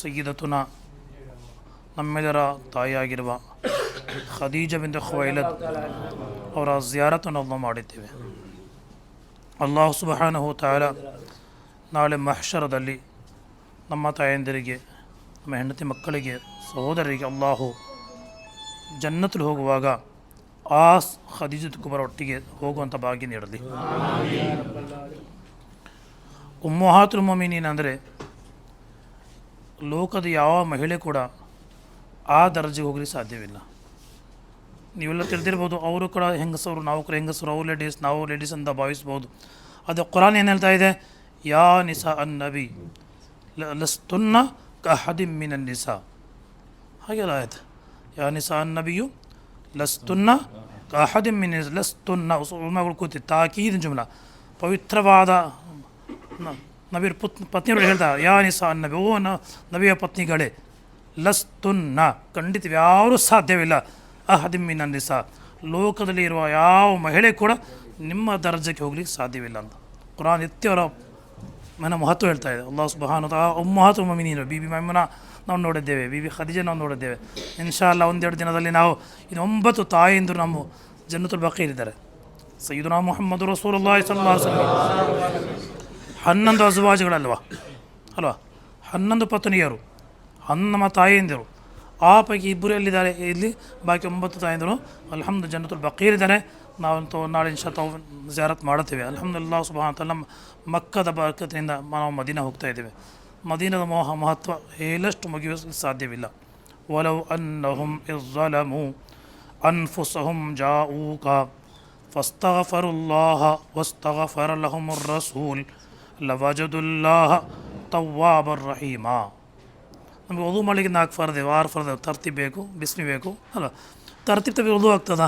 ಸಯ್ಯಿದತುನ ನಮ್ಮೆಲ್ಲರ ತಾಯಿಯಾಗಿರುವ ಖದೀಜ ಬಿಂದ ಖುವೈಲದ್ ಅವರ ಜಿಯಾರತನ್ನು ನಾವು ಮಾಡಿದ್ದೇವೆ. ಅಲ್ಲಾಹು ಸುಬಹಾನಹು ತಾಲ ನಾಳೆ ಮಹಶರದಲ್ಲಿ ನಮ್ಮ ತಾಯಂದಿರಿಗೆ ನಮ್ಮ ಹೆಂಡತಿ ಮಕ್ಕಳಿಗೆ ಸಹೋದರರಿಗೆ ಅಲ್ಲಾಹು ಜನ್ನತಲ್ಲಿ ಹೋಗುವಾಗ ಆಸ್ ಖದೀಜತ್ ಕುಮಾರ ಒಟ್ಟಿಗೆ ಹೋಗುವಂಥ ಭಾಗ್ಯ ನೀಡಲಿ. ಉಮ್ಮಹಾತುಲ್ ಮೊಮಿನೀನ್ ಅಂದರೆ ಲೋಕದ ಯಾವ ಮಹಿಳೆ ಕೂಡ ಆ ದರ್ಜೆಗೆ ಹೋಗಲಿಕ್ಕೆ ಸಾಧ್ಯವಿಲ್ಲ. ನೀವೆಲ್ಲ ತಿಳಿದಿರ್ಬೋದು, ಅವರು ಕೂಡ ಹೆಂಗಸರು, ನಾವು ಕೂಡ ಹೆಂಗಸರು ಅವ್ರು ಲೇಡೀಸ್ ನಾವು ಲೇಡೀಸ್ ಅಂತ ಭಾವಿಸ್ಬೋದು. ಅದು ಕುರಾನ್ ಏನು ಹೇಳ್ತಾ ಇದೆ? ಯಾ ನಿಸಾ ಅನ್ ನಬಿ ಲಸ್ತುನ್ನ ಕಹದಿಮ್ ಮಿನ್ ಅನ್ ನಿಸಾ ಹಾಗೆಲ್ಲ ಆಯ್ತು. ಯಾ ನಿಸಾ ಅನ್ ನಬಿಯು ಲಸ್ತುನ್ನ ಕಹದಿಮ್ ಮಿನ್. ಲಸ್ತುನ್ನ ಉಮಗಳು ಕೂತಿ ತಾಕೀದ್ ಜುಮ್ಲ, ಪವಿತ್ರವಾದ ನ- ನಬಿಯರ ಪುತ್, ಪತ್ನಿಯವರು ಹೇಳ್ತಾರೆ ಯಾ ನಿಸಾ ನಬಿ ಓ ನಬಿಯ ಪತ್ನಿಗಳೇ, ಲಸ್ತುನ್ನ ಖಂಡಿತ ಯಾರೂ ಸಾಧ್ಯವಿಲ್ಲ. ಅಹದಿಮ್ಮಿನ ನಿಸಾ. ಲೋಕದಲ್ಲಿ ಇರುವ ಯಾವ ಮಹಿಳೆ ಕೂಡ ನಿಮ್ಮ ದರ್ಜೆಗೆ ಹೋಗ್ಲಿಕ್ಕೆ ಸಾಧ್ಯವಿಲ್ಲ ಅಂತ. ಕುರಾನ್ ನಿತ್ಯವರ ಮನ ಮಹತ್ವ ಹೇಳ್ತಾ ಇದೆ. ಅಲ್ಲಾಹ್ ಸುಬಹಾನು ಮಹತ್ವ ಮಮಿನೀನು ಬಿ ಬಿ ಮಮ್ಮನ ನಾವು ನೋಡಿದ್ದೇವೆ, ಬಿ ಬಿ ಖದಿಜೆ ನಾವು ನೋಡಿದ್ದೇವೆ. ಇನ್ಶಾ ಅಲ್ಲ ಒಂದೆರಡು ದಿನದಲ್ಲಿ ನಾವು ಇನ್ನು ಒಂಬತ್ತು ತಾಯಿಂದರು ನಮ್ಮ ಜನ್ನತುಲ್ ಬಕೀರಿದ್ದಾರೆ ಸೈದುನಾ ಮೊಹಮ್ಮದ್ ರಸೂಲುಲ್ಲಾಹಿ ಸಲ್ಲಾ ಹನ್ನೊಂದು ಅಜವಾಜುಗಳಲ್ವಾ? ಅಲ್ವಾ? ಹನ್ನೊಂದು ಪತ್ನಿಯರು ಹನ್ನ ನಮ್ಮ ತಾಯಿಯಂದಿರು. ಆ ಪೈಕಿ ಇಬ್ಬರು ಎಲ್ಲಿದ್ದಾರೆ? ಇಲ್ಲಿ ಬಾಕಿ ಒಂಬತ್ತು ತಾಯಂದಿರು ಅಲ್ಹಮ್ದು ಜನ್ನತುಲ್ ಬಕೀರಿದ್ದಾರೆ ನಾವಂತೂ ನಾಳೆ ಇನ್ಶಾ ತಾವು ಜಾರತ್ ಮಾಡುತ್ತೇವೆ ಅಲ್ಹಮ್ದುಲ್ಲಾ ಸುಬಹ ಅಂತಲ್ಲ ಮಕ್ಕದ ಬರ್ಕತೆಯಿಂದ ನಾವು ಮದೀನ ಹೋಗ್ತಾ ಇದ್ದೇವೆ. ಮದೀನದ ಮೋಹ ಮಹತ್ವ ಹೇಳಷ್ಟು ಮುಗಿಯುವ ಸಾಧ್ಯವಿಲ್ಲ. ಒಲವು ಅನ್ನಹುಂ ಇಜ್ಜಲಮು ಅನ್ಫುಸಹುಂ ಜಾಊಕ ಫಸ್ತಗಫರುಲ್ಲಾಹ ವಸ್ತಗಫರ ಲಹುಮುರ್ ರಸೂಲ್. ಲವಜದುಲ್ಲಾಹ ತವ್ವಾಬರ್ ರಹೀಮಾ ನಮಗೆ ಉದು ಮಾಡಲಿಕ್ಕೆ ನಾಲ್ಕು ಫರ್ದೆ, ಆರು ಫರ್ದ, ತರ್ತಿ ಬೇಕು, ಬಿಸ್ನಿ ಬೇಕು, ಅಲ್ಲ. ತರ್ತಿ ತಪ್ಪಿ ಉದು ಆಗ್ತದಾ?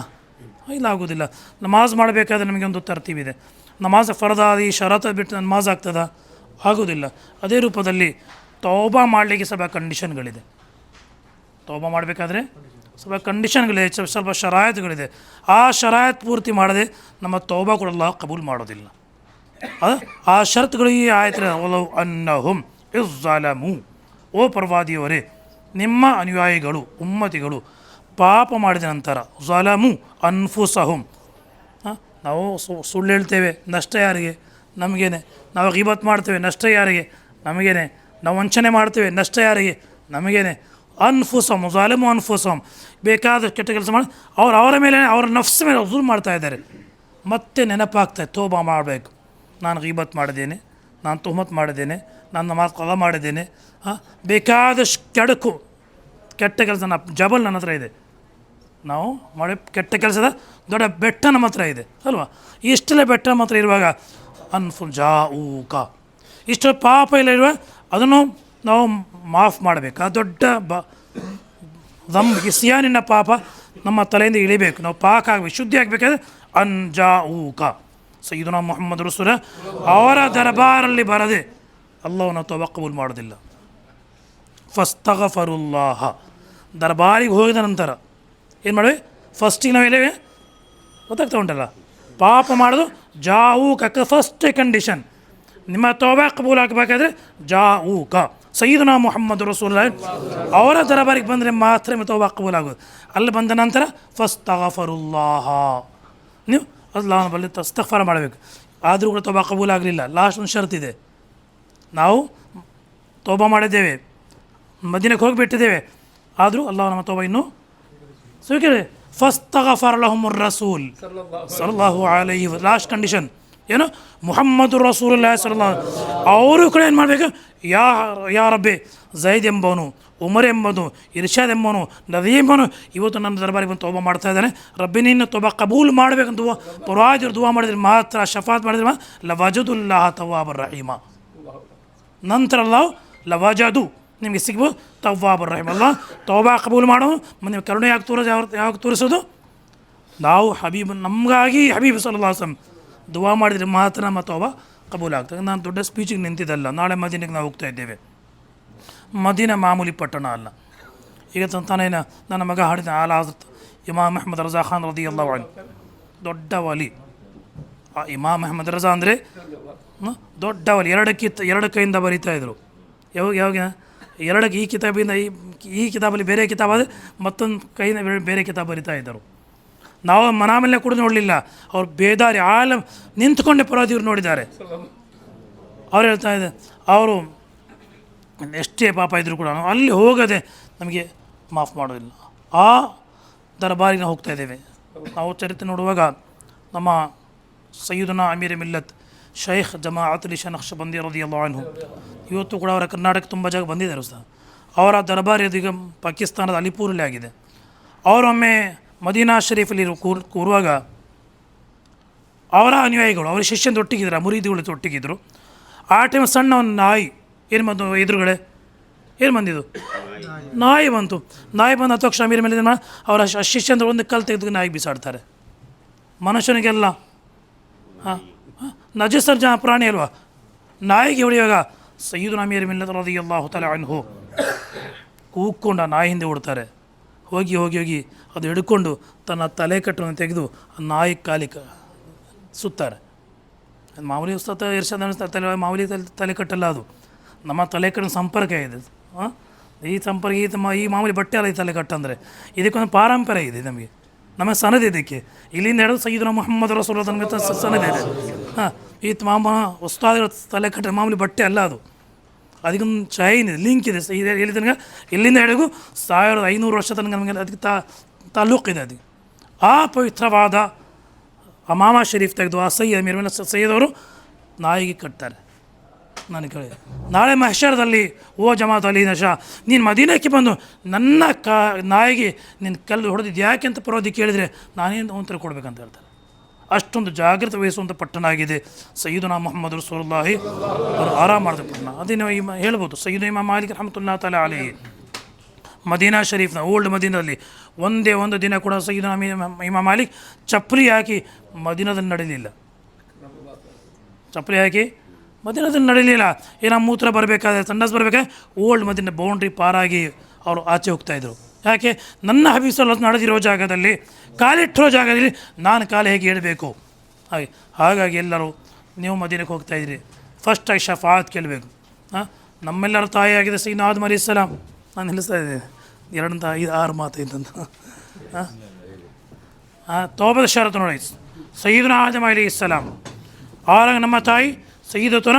ಇಲ್ಲ, ಆಗೋದಿಲ್ಲ. ನಮಾಜ್ ಮಾಡಬೇಕಾದ್ರೆ ನಮಗೆ ಒಂದು ತರ್ತೀಬಿದೆ ನಮಾಜ್ ಫರ್ದಾದಿ, ಶರತ ಬಿಟ್ಟು ನಮಾಜ್ ಆಗ್ತದಾ? ಆಗೋದಿಲ್ಲ. ಅದೇ ರೂಪದಲ್ಲಿ ತೌಬಾ ಮಾಡಲಿಕ್ಕೆ ಸ್ವಲ್ಪ ಕಂಡೀಷನ್ಗಳಿದೆ ತೌಬಾ ಮಾಡಬೇಕಾದ್ರೆ ಸ್ವಲ್ಪ ಕಂಡೀಷನ್ಗಳಿದೆ ಸ್ವಲ್ಪ ಶರಾಯತ್ಗಳಿದೆ. ಆ ಶರಾಯತ್ ಪೂರ್ತಿ ಮಾಡದೆ ನಮ್ಮ ತೌಬಾ ಕೂಡ ಅಲ್ಲಾಹ್ ಕಬೂಲ್ ಮಾಡೋದಿಲ್ಲ. ಆ ಷರತ್ತುಗಳು ಈ ಒಲವು ಅನ್ನಹುಂ ಇಜ್ಜಲಮು. ಓ ಪ್ರವಾದಿಯವರೇ, ನಿಮ್ಮ ಅನುಯಾಯಿಗಳು, ಉಮ್ಮತಿಗಳು ಪಾಪ ಮಾಡಿದ ನಂತರ ಝಲಮು ಅನ್ಫುಸಹುಂ. ನಾವು ಸುಳ್ಳು ಹೇಳ್ತೇವೆ, ನಷ್ಟ ಯಾರಿಗೆ? ನಮಗೇನೆ. ನಾವು ಗಿಬತ್ ಮಾಡ್ತೇವೆ, ನಷ್ಟ ಯಾರಿಗೆ? ನಮಗೇನೆ. ನಾವು ವಂಚನೆ ಮಾಡ್ತೇವೆ, ನಷ್ಟ ಯಾರಿಗೆ? ನಮಗೇನೆ. ಅನ್ಫುಸಮ್ ಝಾಲಮು ಅನ್ಫುಸಮ್ ಬೇಕಾದ ಕೆಟ್ಟ ಕೆಲಸ ಮಾಡಿ, ಅವ್ರು ಅವರ ಮೇಲೆ ಅವರ ನಫ್ಸ್ ಮೇಲೆ ಮಾಡ್ತಾ ಇದ್ದಾರೆ. ಮತ್ತೆ ನೆನಪಾಗ್ತದೆ, ತೋಬಾ ಮಾಡಬೇಕು. ನಾನು ಗೀಬತ್ ಮಾಡಿದ್ದೇನೆ, ನಾನು ತುಹಮತ್ ಮಾಡಿದ್ದೇನೆ ನಾನು ನಮಾಜ್ ಕಲ ಮಾಡಿದ್ದೇನೆ. ಹಾಂ ಬೇಕಾದಷ್ಟು ಕೆಡಕು, ಕೆಟ್ಟ ಕೆಲಸ ನ ಜಬಲ್ ನನ್ನ ಹತ್ರ ಇದೆ. ನಾವು ಮಾಡಿ ಕೆಟ್ಟ ಕೆಲಸದ ದೊಡ್ಡ ಬೆಟ್ಟ ನಮ್ಮ ಹತ್ರ ಇದೆ, ಅಲ್ವಾ? ಇಷ್ಟೆಲ್ಲ ಬೆಟ್ಟ ನಮ್ಮ ಹತ್ರ ಇರುವಾಗ, ಅನ್ಫುಲ್ ಜಾ ಊಕ ಇಷ್ಟು ಪಾಪ ಇಲ್ಲ ಇರುವ, ಅದನ್ನು ನಾವು ಮಾಫ್ ಮಾಡಬೇಕು. ಆ ದೊಡ್ಡ ಬ ದಮ್ ಇಸಿಯಾನಿನ ಪಾಪ ನಮ್ಮ ತಲೆಯಿಂದ ಇಳಿಬೇಕು. ನಾವು ಪಾಕ ಆಗಬೇಕು, ಶುದ್ಧಿ ಆಗಬೇಕಾದ್ರೆ ಅನ್ ಜಾ ಊಕ ಸೈದುನಾ ಮೊಹಮ್ಮದ್ ರಸೂಲ, ಅವರ ದರ್ಬಾರಲ್ಲಿ ಬರದೆ ಅಲ್ಲವನ್ನು ತವಕ್ಕಬೂಲ್ ಮಾಡೋದಿಲ್ಲ. ಫಸ್ತಗಫರುಲ್ಲಾಹ. ದರ್ಬಾರಿಗೆ ಹೋಗಿದ ನಂತರ ಏನು ಮಾಡ್ವಿ? ಫಸ್ಟಿಗೆ ನಾವೇಲೇವೆ ಗೊತ್ತಾಗ್ತಾ ಉಂಟಲ್ಲ? ಪಾಪ ಮಾಡೋದು ಜಾವೂಕ ಫಸ್ಟ್ ಕಂಡೀಷನ್ ನಿಮ್ಮ ತೋಬಾ ಕಬೂಲ್ ಆಗಬೇಕಾದ್ರೆ ಕ ಸೈದನಾ ಮೊಹಮ್ಮದ್ ರಸೂಲ್ ಅವರ ದರಬಾರಿಗೆ ಬಂದರೆ ಮಾತ್ರ ನಿಮ್ಮ ತೋಬಾ ಕಬೂಲ್ ಆಗೋದು ಅಲ್ಲಿ ಬಂದ ನಂತರ ಫಸ್ತಗಫರುಲ್ಲಾಹ. ನೀವು ಅಲ್ಲಾಹನ ಬಳಿ ತಸ್ತಫರ ಮಾಡಬೇಕು. ಆದರೂ ಕೂಡ ತೋಬಾ ಕಬೂಲ್ ಆಗಲಿಲ್ಲ. ಲಾಸ್ಟ್ ಒಂದು ಷರತ್ತಿದೆ ನಾವು ತೋಬಾ ಮಾಡಿದ್ದೇವೆ. ಮದಿನಕ್ಕೆ ಹೋಗಿಬಿಟ್ಟಿದ್ದೇವೆ. ಆದರೂ ಅಲ್ಲಾಹ ನಮ್ಮ ತೋಬಾ ಇನ್ನೂ ಸ್ವೀಕಾರ ಫಸ್ತಗಫರ್ ಲಹುಮುರ್ ರಸೂಲ್. ಸಲ್ಲಾಹು ಅಲೈಹಿ ಲಾಸ್ಟ್ ಕಂಡೀಷನ್ ಏನು? ಮುಹಮ್ಮದು ರಸೂಲ್ ಸಲ್ಲ ಅವರು ಕೂಡ ಏನು ಮಾಡಬೇಕು? ಯಾ ಯಾ ರಬ್ಬೆ ಜೈದ್ ಎಂಬವನು. ಉಮರ್ ಎಂಬನು ಇರ್ಷಾದ್ ಎಂಬನು ನದೀಮನು ಇವತ್ತು ನನ್ನ ದರ್ಬಾರಿ ಬಂದು ತೋಬ ಮಾಡ್ತಾ ಇದ್ದಾನೆ. ರಬ್ಬಿನಿನ್ನ ತೋಬ ಕಬೂಲ್ ಮಾಡಬೇಕಂತ ಪುರಾಜರು ದುವಾ ಮಾಡಿದ್ರೆ ಮಾತ್ರ, ಶಫಾತ್ ಮಾಡಿದ್ರೆ ಲವಜದುಲ್ಲಾಹ ತವಾಬರ್ ರಹೀಮ. ನಂತರ ಅಲ್ಲಾಹ್, ಲವಾಜದು, ನಿಮಗೆ ಸಿಗ್ಬೋದು ತವ್ವಾಬರ್ ರಹೀಮ್. ಅಲ್ಲ ತೌಬಾ ಕಬೂಲ್ ಮಾಡೋ ನೀವು ಕರುಣೆ ಯಾಕೆ ತೋರಿಸ್ ಯಾವ ಯಾವಾಗ ತೋರಿಸೋದು? ನಾವು ಹಬೀಬ್, ನಮಗಾಗಿ ಹಬೀಬ್ ಸಲ್ಲಾಸಮ್ ದುವಾ ಮಾಡಿದರೆ ಮಾತ್ರ ನಮ್ಮ ತೌಬಾ ಕಬೂಲ್ ಆಗ್ತದೆ. ನಾನು ದೊಡ್ಡ ಸ್ಪೀಚಿಗೆ ನಿಂತಿದ್ದಲ್ಲ, ನಾಳೆ ಮಧ್ಯಾಹ್ನಕ್ಕೆ ನಾವು ಹೋಗ್ತಾ ಇದ್ದೇವೆ. ಮದೀನ ಮಾಮೂಲಿ ಪಟ್ಟಣ ಅಲ್ಲ. ಈಗ ತಾನೇನ ನನ್ನ ಮಗ ಹಾಡಿದ ಆಲ ಹಜರತ್ ಇಮಾಮ್ ಅಹಮದ್ ರಜಾ ಖಾನ್ ರದಿ ಅಲ್ಲ ದೊಡ್ಡ ವಲಿ. ಆ ಇಮಾಮ್ ಅಹಮದ್ ರಜಾ ಅಂದರೆ ದೊಡ್ಡ ವಲಿ. ಎರಡಕ್ಕೆ ಎರಡು ಕೈಯಿಂದ ಬರಿತಾ ಇದ್ರು. ಯಾವಾಗ ಯಾವಾಗ? ಎರಡಕ್ಕೆ ಈ ಕಿತಾಬಿಂದ ಈ ಈ ಕಿತಾಬಲ್ಲಿ ಬೇರೆ ಕಿತಾಬ್ ಆದರೆ ಮತ್ತೊಂದು ಕೈಯಿಂದ ಬೇರೆ- ಕಿತಾಬ್ ಬರಿತಾ ಇದ್ದರು. ನಾವು ಮನಾಮಲ್ಲೇ ಕೂಡ ನೋಡಲಿಲ್ಲ. ಅವ್ರು ಬೇದಾರಿ ಆಲ ನಿಂತ್ಕೊಂಡೆ ಪುರಾದಿವ್ರು ನೋಡಿದ್ದಾರೆ. ಅವ್ರು ಹೇಳ್ತಾ ಇದ್ದಾರೆ, ಅವರು ಎಷ್ಟೇ ಪಾಪ ಇದ್ದರೂ ಕೂಡ ನಾವು ಅಲ್ಲಿ ಹೋಗದೆ ನಮಗೆ ಮಾಫ್ ಮಾಡೋದಿಲ್ಲ. ಆ ದರ್ಬಾರಿಗೆ ನಾವು ಹೋಗ್ತಾ ಇದ್ದೇವೆ. ನಾವು ಚರಿತ್ರೆ ನೋಡುವಾಗ ನಮ್ಮ ಸಯ್ಯುದನ ಅಮೀರ್ ಮಿಲ್ಲತ್ ಶೈಖ್ ಜಮಾಅತ್ ಅಲಿ ಶನಕ್ಷ ಬಂದಿ ರದಿಯಲ್ಲ ಅನ್ಹು. ಇವತ್ತು ಕೂಡ ಅವರ ಕರ್ನಾಟಕ ತುಂಬ ಜಾಗ ಬಂದಿದ್ದಾರೆ ಸಹ ಅವರ ದರ್ಬಾರಿ ಅದೀಗ ಪಾಕಿಸ್ತಾನದ ಅಲಿಪೂರಲ್ಲಿ ಆಗಿದೆ. ಅವರೊಮ್ಮೆ ಮದೀನಾ ಶರೀಫಲ್ಲಿ ಕೂರ್ ಕೂರುವಾಗ ಅವರ ಅನುಯಾಯಿಗಳು, ಅವರ ಶಿಷ್ಯನ ತೊಟ್ಟಿಗಿದ್ರು ಮುರೀದಿಗಳು ಒಟ್ಟಿಗಿದ್ರು ಆ ಟೈಮ್ ಸಣ್ಣ ಒಂದು ನಾಯಿ ಏನು ಬಂತು ಎದುರುಗಡೆ? ಏನು ಬಂದಿದ್ದು? ನಾಯಿ ಬಂತು. ನಾಯಿ ಬಂದು ಅಥವಾ ಕ್ಷಮೀರ ಮೇಲೆ ಏನು ಅವರ ಶಿಷ್ಯಂದ್ರೆ ಒಂದು ಕಲ್ ತೆಗೆದು ನಾಯಿ ಬಿಸಾಡ್ತಾರೆ. ಮನುಷ್ಯನಿಗೆಲ್ಲ. ಹಾಂ? ನಜಸರ್ ಜನ ಪ್ರಾಣಿ ಅಲ್ವಾ? ನಾಯಿಗೆ ಹೊಡೆಯುವಾಗ ಸಯ್ಯದು ನಮೀರ್ ಮಿಲ್ಲತ್ ರದಿಯಲ್ಲಾಹು ಅವನು ಅನ್ಹು ಕೂಕ್ಕೊಂಡು ಆ ನಾಯಿ ಹಿಂದೆ ಓಡ್ತಾರೆ. ಹೋಗಿ ಹೋಗಿ ಹೋಗಿ ಅದು ಹಿಡ್ಕೊಂಡು ತನ್ನ ತಲೆ ಕಟ್ಟನ್ನು ತೆಗೆದು ನಾಯಿ ಕಾಲಿ ಸುತ್ತಾರೆ. ಮಾಮೂಲಿ ಸತ್ತ ಇರ್ಷದ ತಲೆ ಮಾಮೂಲಿ ತಲೆ ತಲೆ ಕಟ್ಟಲ್ಲ ಅದು. ನಮ್ಮ ತಲೆ ಕಟ್ಟಿನ ಸಂಪರ್ಕ ಇದೆ. ಈ ಸಂಪರ್ಕ, ಈ ತಮ್ಮ, ಈ ಮಾಮೂಲಿ ಬಟ್ಟೆ ಅಲ್ಲ ಈ ತಲೆ ಕಟ್ಟಂದರೆ ಇದಕ್ಕೊಂದು ಪಾರಂಪರ್ಯ ಇದೆ ನಮಗೆ. ನಮಗೆ ಸನದ್ ಇದಕ್ಕೆ. ಇಲ್ಲಿಂದ ಹಿಡಿದು ಸೈದನ ಮೊಹಮ್ಮದ್ ರಸೂಲ್ ನಮಗೆ ಸನದಿ ಇದೆ. ಹಾಂ? ಈ ಮಾಮ ಹೊಸ್ತಾದ ತಲೆ ಕಟ್ಟೆ ಮಾಮೂಲಿ ಬಟ್ಟೆ ಅಲ್ಲ ಅದು. ಅದಕ್ಕೊಂದು ಚೈನ್ ಇದೆ ಲಿಂಕ್ ಇದೆ. ಇಲ್ಲಿ ತನಕ ಇಲ್ಲಿಂದ ಹಿಡಿದು ಸಾವಿರದ ಐನೂರು ವರ್ಷ ತನಕ ನಮಗೆ ಅದಕ್ಕೆ ತಾ ತಾಲೂಕು ಇದೆ ಅದಕ್ಕೆ ಆ ಪವಿತ್ರವಾದ ಅಮಾಮ ಶರೀಫ್ ತೆಗೆದು ಆ ಸೈಯ ಅಮೀರ್ ಮೇಲೆ ಸೈಯದವರು ನಾಯಿಗೆ ಕಟ್ತಾರೆ. ನಾನು ಕೇಳಿ ನಾಳೆ ಮಹಶರದಲ್ಲಿ, ಓ ಜಮಾತ್ ಅಲಿ ನಶಾ, ನೀನು ಮದೀನಕ್ಕೆ ಬಂದು ನನ್ನ ಕಾ, ನಾಯಿಗೆ ನಿನ್ನ ಕಲ್ಲು ಹೊಡೆದಿದ್ದು ಯಾಕೆ ಅಂತ ಪರವಾಗಿ ಕೇಳಿದರೆ ನಾನೇನು ಉತ್ತರ ಕೊಡಬೇಕಂತ ಹೇಳ್ತಾರೆ. ಅಷ್ಟೊಂದು ಜಾಗ್ರತೆ ವಹಿಸುವಂಥ ಪಟ್ಟಣ ಆಗಿದೆ ಸಯ್ಯದುನಾ ಮೊಹಮ್ಮದ್ ರಸೂಲುಲ್ಲಾಹಿ. ಅವರು ಆರಾಮ ಮಾಡಿದ ಪಟ್ಟಣ. ಅದೇ ಹೇಳ್ಬೋದು ಸಯ್ಯದ್ ಇಮಾ ಮಾಲಿಕ್ ರಹಮತುಲ್ಲಾ ತಲ ಅಲಿ ಮದೀನಾ ಶರೀಫ್ನ, ಓಲ್ಡ್ ಮದೀನದಲ್ಲಿ ಒಂದೇ ಒಂದು ದಿನ ಕೂಡ ಸಯ್ಯದುನಾ ಇಮಾ ಮಾಲಿಕ್ ಚಪ್ಪಲಿ ಹಾಕಿ ಮದೀನದಲ್ಲಿ ನಡೆಯಲಿಲ್ಲ ಚಪ್ಪಲಿ ಹಾಕಿ ಮದಿನದಲ್ಲಿ ನಡೀಲಿಲ್ಲ. ಏನೋ ಮೂತ್ರ ಬರಬೇಕಾದ್ರೆ ಸಂಡಾಸ್ ಬರಬೇಕಾದ್ರೆ ಓಲ್ಡ್ ಮದಿನ ಬೌಂಡ್ರಿ ಪಾರಾಗಿ ಅವರು ಆಚೆ ಹೋಗ್ತಾಯಿದ್ರು ಯಾಕೆ? ನನ್ನ ಹವಿಸಲು ನಡೆದಿರೋ ಜಾಗದಲ್ಲಿ ಕಾಲಿಟ್ಟಿರೋ ಜಾಗದಲ್ಲಿ ನಾನು ಕಾಲು ಹೇಗೆ ಇಡಬೇಕು ಹಾಗೆ, ಹಾಗಾಗಿ ಎಲ್ಲರೂ ನೀವು ಮದಿನಕ್ಕೆ ಹೋಗ್ತಾ ಫಸ್ಟ್ ಆಗಿ ಶಫಾತ್ ಕೇಳಬೇಕು. ಹಾಂ? ನಮ್ಮೆಲ್ಲರ ತಾಯಿಯಾಗಿದೆ ಸೀನಾದ್ ಮರಿ ಸಲಾಂ. ನಾನು ನಿಲ್ಲಿಸ್ತಾ ಇದ್ದೀನಿ. ಎರಡಂತ ಐದು, ಆರು ಮಾತು ಇದ್ದಂತ ಹಾಂ? ಹಾಂ, ತೋಬದ ಶರತ್ ನೋಡಿ. ಸಯ್ಯದ್ನ ಆದಮ ಅಲಿ ಇಸ್ಲಾಂ ಆರಾಗ ನಮ್ಮ ತಾಯಿ ಸಯ್ಯದತುನ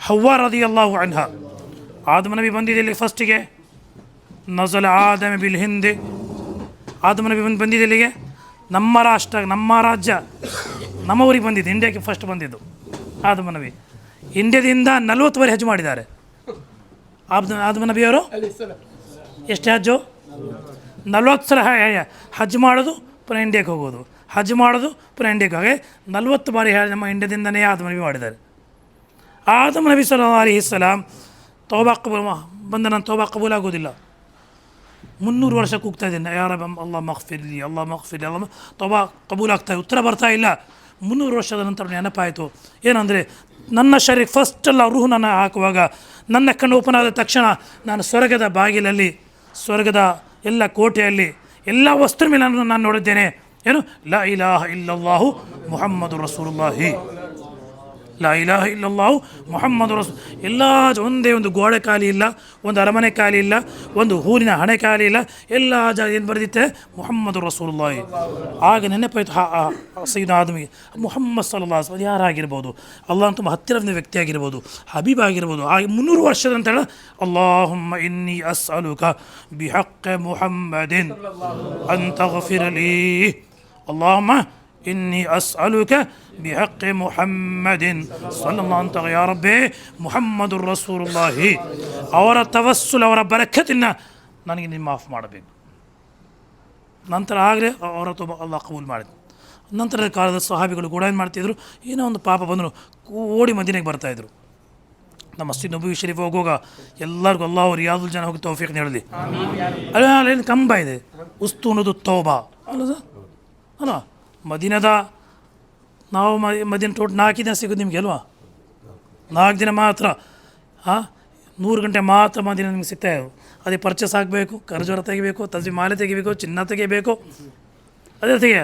ಹವ್ವ ರದಿ ಅಲ್ಲಾಹು ಅನ್ಹ. ಆದಮ ನಬಿ ಬಂದಿದೆ ಇಲ್ಲಿ ಫಸ್ಟಿಗೆ. ನಜಲ ಆದಮ ಬಿಲ್ ಹಿಂದೆ. ಆದಮ ನಬಿ ಬಂದು ಬಂದಿದೆ ಇಲ್ಲಿಗೆ. ನಮ್ಮ ರಾಷ್ಟ್ರ, ನಮ್ಮ ರಾಜ್ಯ, ನಮ್ಮ ಊರಿಗೆ ಬಂದಿದ್ದು, ಇಂಡಿಯಾಕ್ಕೆ ಫಸ್ಟ್ ಬಂದಿದ್ದು, ಆದಮ ನಬಿ. ಇಂಡಿಯಾದಿಂದ ಬಾರಿ ಹೆಜ್ಜು ಮಾಡಿದ್ದಾರೆ. ಆದ ಆದಮ ನಬಿಯವರು ಎಷ್ಟು ಹಜ್ಜು? ನಲ್ವತ್ತು ಸಲ ಹಜ್ ಮಾಡೋದು, ಪುನಃ ಇಂಡಿಯಾಕ್ಕೆ ಹೋಗೋದು ಹಜ್ ಮಾಡೋದು, ಪುನಃ ಇಂಡಿಯಾಕ್ಕೆ ಹಾಗೆ ನಲ್ವತ್ತು ಬಾರಿ ನಮ್ಮ ಇಂಡಿಯಾದಿಂದನೇ ಆದಮ ನಬಿ ಮಾಡಿದ್ದಾರೆ. ಆದಮ ನಬಿ ಸಲ ಅಲಿ ಇಸ್ಲಾಂ ತೋಬಾ ಕಬೂಲ್ ಬಂದ ನಾನು ತೋಬಾ ಕಬೂಲ್ ಆಗೋದಿಲ್ಲ ಮುನ್ನೂರು ವರ್ಷ ಕೂಗ್ತಾ ಇದ್ದೀನಿ ಯಾರ ಅಲ್ಲ ಮಕ್ಫಿರ್ಲಿ ಅಲ್ಲ ಮಕ್ಫಿರ್ಲಿ ಅಲ್ಲ ತೋಬಾ ಕಬೂಲ್ ಆಗ್ತಾ ಉತ್ತರ ಬರ್ತಾ ಇಲ್ಲ. ಮುನ್ನೂರು ವರ್ಷದ ನಂತರ ನೆನಪಾಯಿತು. ಏನಂದರೆ, ನನ್ನ ಶರೀರ ಫಸ್ಟೆಲ್ಲ ರೂಹು ನನ್ನ ಹಾಕುವಾಗ, ನನ್ನ ಕಣ್ಣು ಓಪನ್ ಆದ ತಕ್ಷಣ ನಾನು ಸ್ವರ್ಗದ ಬಾಗಿಲಲ್ಲಿ, ಸ್ವರ್ಗದ ಎಲ್ಲ ಕೋಟೆಯಲ್ಲಿ, ಎಲ್ಲ ವಸ್ತು ಮೇಲೆ ನಾನು ನಾನು ನೋಡಿದ್ದೇನೆ. ಏನು? ಲ ಇಲಾಹ ಇಲ್ಲಲ್ಲಾಹು ಮುಹಮ್ಮದು ರಸೂಲುಲ್ಲಾಹಿ. ಲಾ ಇಲಾಹ ಇಲ್ಲಲ್ಲಾಹು ಮೊಹಮ್ಮದ್ ರಸೂ ಎಲ್ಲ ಒಂದೇ ಒಂದು ಗೋಡೆ ಖಾಲಿ ಇಲ್ಲ ಒಂದು ಅರಮನೆ ಖಾಲಿ ಇಲ್ಲ ಒಂದು ಊರಿನ ಹಣೆ ಖಾಲಿ ಇಲ್ಲ ಎಲ್ಲ ಜಾಗ ಏನು ಬರೆದಿತ್ತೆ ಮೊಹಮ್ಮದ್ ರಸೂಲುಲ್ಲಾಹಿ ಆಗ ನೆನಪಾಯ್ತು ಹಾ ಸೈದ ಆದಮಿಗೆ ಮೊಹಮ್ಮದ್ ಸಲ್ಲಾ ಅದು ಯಾರಾಗಿರ್ಬೋದು ಅಲ್ಲಾಹ್ ತುಂಬ ಹತ್ತಿರದ ವ್ಯಕ್ತಿ ಆಗಿರ್ಬೋದು ಹಬೀಬ್ ಆಗಿರ್ಬೋದು ಆ ಮುನ್ನೂರು ವರ್ಷದ ಅಂತ ಹೇಳ ಅಲ್ಲಾಹುಮ್ಮ ಇನ್ನಿ ಅಸ್ ಅಲುಕ ಬಿಹಕ್ಕ ಮುಹಮ್ಮದಿನ್ ಅಂತ ಗಫಿರಲಿ اللهم إني أسألك بحق محمد صلى الله عليه وسلم يا ربي محمد رسول الله ಅವರ ತವಸ್ಸುಲ್ ಅವರ ಬರಕತಿನ ನನಗೆ ನೀನು ಮಾಫ್ ಮಾಡಬೇಕು ನಂತರ ಆಗಲೇ ಅವರ ತುಂಬ ಅಲ್ಲ ಕಬೂಲ್ ಮಾಡಿದ ನಂತರದ ಕಾಲದ ಸಹಾಬಿಗಳು ಕೂಡ ಏನು ಮಾಡ್ತಿದ್ರು ಏನೋ ಒಂದು ಪಾಪ ಬಂದರು ಓಡಿ ಮದಿನೆಗೆ ಬರ್ತಾಯಿದ್ರು ನಮ್ಮ ಮಸ್ಜಿದ್ ನಬಿ ಶರೀಫ್ ಹೋಗುವಾಗ ಎಲ್ಲರಿಗೂ ಅಲ್ಲಾಹು ರಿಯಾದುಲ್ ಜನ ಹೋಗಿ ತೌಫೀಕ್ ಹೇಳಲಿ ಅಲ್ಲ ಅಲ್ಲೇನು ಕಂಬ ಇದೆ ಉಸ್ತುನದು ತೌಬಾ ಅಲ್ಲ ಸರ್? ಅಲ್ಲ ಮದಿನದ ನಾವು ಮದಿನ ಟೋಟ್ ನಾಲ್ಕು ದಿನ ಸಿಗೋದು ನಿಮಗೆ ಅಲ್ವಾ? ನಾಲ್ಕು ದಿನ ಮಾತ್ರ. ಹಾಂ ನೂರು ಗಂಟೆ ಮಾತ್ರ ಮದಿನ ನಿಮ್ಗೆ ಸಿಗ್ತಾ ಇವು ಅದೇ ಪರ್ಚೇಸ್ ಆಗಬೇಕು ಕರ್ಜೋರ ತೆಗಿಬೇಕು, ತಜ್ಜಿ ಮಾಲೆ ತೆಗಿಬೇಕು, ಚಿನ್ನ ತೆಗಿಬೇಕು. ಅದೇ ತೆಗೆ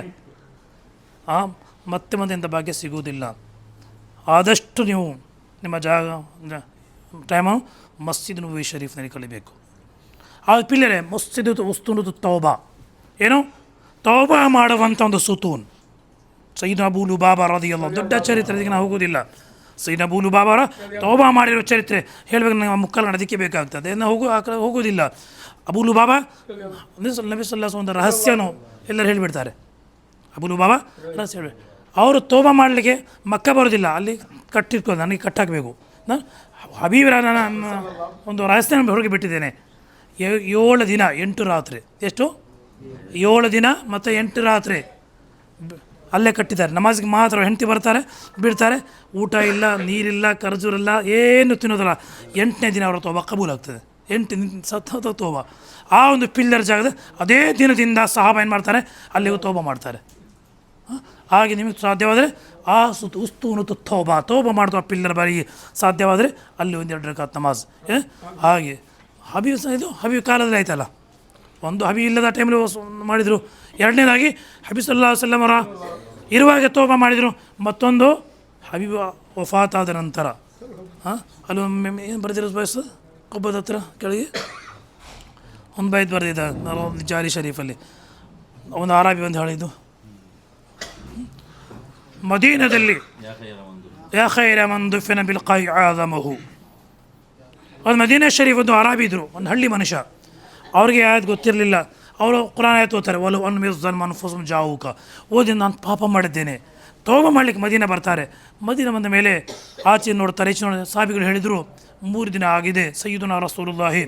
ಹಾಂ ಮತ್ತೆ ಮತ್ತೆ ಇಂಥ ಭಾಗ್ಯ ಸಿಗುವುದಿಲ್ಲ. ಆದಷ್ಟು ನೀವು ನಿಮ್ಮ ಜಾಗ ಟೈಮು ಮಸ್ಜಿದ್ ನಬಿ ಶರೀಫ್ನಲ್ಲಿ ಕಲಿಬೇಕು. ಆ ಪಿಲ್ಲರೆ ಮಸ್ಜಿದ್ ವಸ್ತು ತೌಬಾ. ಏನು? ತೌಬಾ ಮಾಡುವಂಥ ಒಂದು ಸುತೂನ್. ಬಾಬಾರ ಲುಬಾಬಾ ರದಿಯಲ್ಲ ದೊಡ್ಡ ಚರಿತ್ರೆ, ಅದಕ್ಕೆ ನಾವು ಹೋಗೋದಿಲ್ಲ ಸೈದ್ ಅಬೂಲು ಬಾಬಾರ ತೌಬಾ ಮಾಡಿರೋ ಚರಿತ್ರೆ. ಹೇಳಬೇಕು ನಾವು ಮುಕ್ಕಲ್ ಅದಕ್ಕೆ ಬೇಕಾಗ್ತದೆ. ನಾವು ಹೋಗೋ, ಆ ಕಡೆ ಹೋಗೋದಿಲ್ಲ ಅಬೂಲು ಬಾಬಾ ನಬಿ ಸಲ್ಲಾಸ್ ಒಂದು ರಹಸ್ಯನೋ, ಎಲ್ಲರೂ ಹೇಳಿಬಿಡ್ತಾರೆ. ಅಬೂಲು ಬಾಬಾ ರಹಸ್ಯ ಹೇಳಿ ಅವರು ತೋಬಾ ಮಾಡಲಿಕ್ಕೆ ಮಕ್ಕ ಬರೋದಿಲ್ಲ ಅಲ್ಲಿ ಕಟ್ಟಿಟ್ಕೊಂಡು ನನಗೆ ಕಟ್ಟಾಕಬೇಕು. ನಾನು ಹಬೀಬ್ರ ನಾನು ಒಂದು ರಹಸ್ಯ ಹೊರಗೆ ಬಿಟ್ಟಿದ್ದೇನೆ. ಏಳು ದಿನ, ಎಂಟು ರಾತ್ರಿ. ಎಷ್ಟು? ಏಳು ದಿನ ಮತ್ತು ಎಂಟು ರಾತ್ರಿ ಅಲ್ಲೇ ಕಟ್ಟಿದ್ದಾರೆ. ನಮಾಜ್ಗೆ ಮಾತ್ರ ಹೆಂಡತಿ ಬರ್ತಾರೆ ಬಿಡ್ತಾರೆ ಊಟ ಇಲ್ಲ, ನೀರಿಲ್ಲ, ಖರ್ಜೂರಿಲ್ಲ, ಏನು ತಿನ್ನೋದಿಲ್ಲ. ಎಂಟನೇ ದಿನ ಅವರ ತೋಬ ಕಬೂಲ್ ಆಗ್ತದೆ. ಎಂಟು ಸತತ ತೋಬ. ಆ ಒಂದು ಪಿಲ್ಲರ್ ಜಾಗದ ಅದೇ ದಿನದಿಂದ ಸಹಾಬ ಏನು ಮಾಡ್ತಾರೆ? ಅಲ್ಲಿಗೂ ತೋಬ ಮಾಡ್ತಾರೆ? ಹಾಗೆ ನಿಮಗೆ ಸಾಧ್ಯವಾದರೆ ಆ ಸುತ್ತ ಉಸ್ತೂನು ತೋಬ. ತೋಬ ಮಾಡ್ತು ಪಿಲ್ಲರ್ ಬಾರಿ ಸಾಧ್ಯವಾದರೆ ಅಲ್ಲಿ ಒಂದೆರಡು ರಕಾತ್ ನಮಾಜ್? ಹಾಗೆ. ಹಬಿ ಇದು ಹಬಿ ಕಾಲದಲ್ಲಿ ಆಯ್ತಲ್ಲ? ಒಂದು ಹಬಿ ಇಲ್ಲದ ಟೈಮಲ್ಲಿ ಮಾಡಿದರು. ಎರಡನೇದಾಗಿ ಹಬೀಸಲ್ಲಾ ಸಲ್ಲಮರ ಇರುವಾಗ ತೋಬ ಮಾಡಿದರು. ಮತ್ತೊಂದು ಹಬಿ ವಫಾತಾದ ನಂತರ. ಹಾಂ? ಅಲ್ಲಿ ಏನು ಬರೆದಿರೋದು ಬಯಸು ಕೊಬ್ಬದ ಹತ್ರ ಕೆಳಗೆ? ಒಂದು ಬೈದು ಬರೆದಿದ್ದ ಜಾರಿ ಶರೀಫಲ್ಲಿ. ಒಂದು ಆರಾಬಿ ಒಂದು ಹೇಳಿದ್ದು ಮದೀನದಲ್ಲಿ ಯಾ ಖೈರ ಮನ್ ದುಫಿನ ಬಿಲ್ ಕೈ ಆದಮಹು ಒಂದು ಮದೀನಾ ಶರೀಫ್ ಒಂದು ಅರಾಬಿ ಇದ್ರು, ಒಂದು ಹಳ್ಳಿ ಮನುಷ್ಯ. ಅವ್ರಿಗೆ ಯಾವ್ದು ಗೊತ್ತಿರಲಿಲ್ಲ. ಅವರು ಕುರಾನ್ ಆಯ್ತು ಓದ್ತಾರೆ. ಒಲ ಒನ್ ಮಿಸ್ ಮನ್ಫುಸಮ್ ಜಾವುಕ. ಓದಿ ನಾನು ಪಾಪ ಮಾಡಿದ್ದೇನೆ. ತೋಬ ಮಾಡಲಿಕ್ಕೆ ಮದೀನ ಬರ್ತಾರೆ. ಮದೀನ ಬಂದ ಮೇಲೆ ಆಚೆ ನೋಡ್ತಾರೆ. ಈಚೆ ನೋಡ್ತಾರೆ ಸಾಬಿಗಳು ಹೇಳಿದರು, ಮೂರು ದಿನ ಆಗಿದೆ. ಸಯ್ಯದುನ ರಸೂಲುಲ್ಲಾಹಿ